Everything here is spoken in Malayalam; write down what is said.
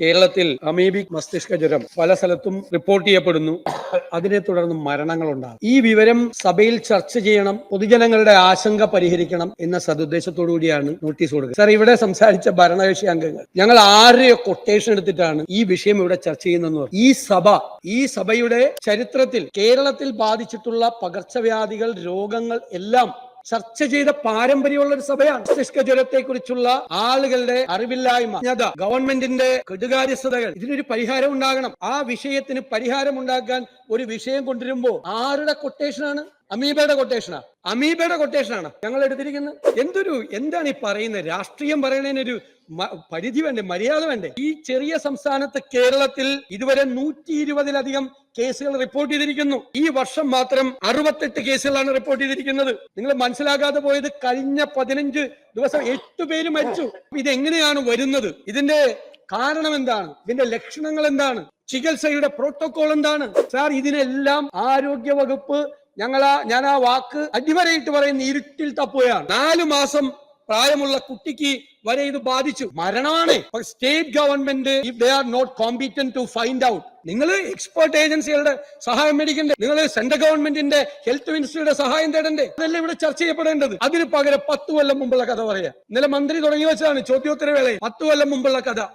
കേരളത്തിൽ അമീബിക് മസ്തിഷ്ക ജ്വരം പല സ്ഥലത്തും റിപ്പോർട്ട് ചെയ്യപ്പെടുന്നു. അതിനെ തുടർന്ന് മരണങ്ങൾ മരണങ്ങളുണ്ടാകും. ഈ വിവരം സഭയിൽ ചർച്ച ചെയ്യണം പൊതുജനങ്ങളുടെ ആശങ്ക പരിഹരിക്കണം എന്ന സതുദ്ദേശത്തോടു കൂടിയാണ് നോട്ടീസ് കൊടുക്കുക സാർ ഇവിടെ സംസാരിച്ച ഭരണകക്ഷി അംഗങ്ങൾ ഞങ്ങൾ ആരെയോ കൊട്ടേഷൻ എടുത്തിട്ടാണ് ഈ വിഷയം ഇവിടെ ചർച്ച ചെയ്യുന്നതെന്ന് ഈ സഭ ഈ സഭയുടെ ചരിത്രത്തിൽ കേരളത്തിൽ ബാധിച്ചിട്ടുള്ള പകർച്ചവ്യാധികൾ രോഗങ്ങൾ എല്ലാം ചർച്ച ചെയ്ത പാരമ്പര്യമുള്ള ഒരു സഭയാണ് മസ്തിഷ്ക ജ്വരത്തെ കുറിച്ചുള്ള ആളുകളുടെ അറിവില്ലായ്മ. ഗവൺമെന്റിന്റെ കെടുകാര്യസ്ഥതകൾ. ഇതിനൊരു പരിഹാരം ഉണ്ടാകണം. ആ വിഷയത്തിന് പരിഹാരം ഉണ്ടാക്കാൻ ഒരു വിഷയം കൊണ്ടുവരുമ്പോ ആരുടെ കൊട്ടേഷനാണ് അമീബയുടെ കൊട്ടേഷനാ അമീബയുടെ കൊട്ടേഷനാണ് ഞങ്ങൾ എടുത്തിരിക്കുന്നത്. എന്തൊരു എന്താണ് ഈ പറയുന്നത്? രാഷ്ട്രീയം പറയുന്നതിനൊരു പരിധി വേണ്ടേ മര്യാദ വേണ്ടേ? ഈ ചെറിയ സംസ്ഥാനത്ത് കേരളത്തിൽ ഇതുവരെ നൂറ്റി ഇരുപതിലധികം കേസുകൾ റിപ്പോർട്ട് ചെയ്തിരിക്കുന്നു. ഈ വർഷം മാത്രം അറുപത്തെട്ട് കേസുകളാണ് റിപ്പോർട്ട് ചെയ്തിരിക്കുന്നത്. നിങ്ങൾ മനസ്സിലാകാതെ പോയത് കഴിഞ്ഞ പതിനഞ്ച് ദിവസം എട്ട് പേര് മരിച്ചു. ഇതെങ്ങനെയാണ് വരുന്നത്? ഇതിന്റെ കാരണം എന്താണ്? ഇതിന്റെ ലക്ഷണങ്ങൾ എന്താണ്? ചികിത്സയുടെ പ്രോട്ടോകോൾ എന്താണ്? സാർ ഇതിനെല്ലാം ആരോഗ്യ വകുപ്പ് ഞങ്ങൾ ഞാൻ ആ വാക്ക് അടിവരയിട്ട് പറയുന്ന ഇരുട്ടിൽ തപ്പുകയാണ്. നാലു മാസം പ്രായമുള്ള കുട്ടിക്ക് വരെ ഇത് ബാധിച്ചു. മരണമാണ്. State government if they are not competent to find out നിങ്ങൾ എക്സ്പേർട്ട് ഏജൻസികളുടെ സഹായം മേടിക്കണ്ടേ? നിങ്ങൾ സെൻട്രൽ ഗവൺമെന്റിന്റെ ഹെൽത്ത് മിനിസ്റ്ററുടെ സഹായം തേടണ്ടേ? അതല്ല ഇവിടെ ചർച്ച ചെയ്യപ്പെടേണ്ടത്? അതിന് പകരം പത്ത് കൊല്ലം മുമ്പുള്ള കഥ പറയാം. ഇന്നലെ മന്ത്രി തുടങ്ങി വെച്ചതാണ് ചോദ്യോത്തരവേളയിൽ. പത്ത് കൊല്ലം മുമ്പുള്ള കഥ.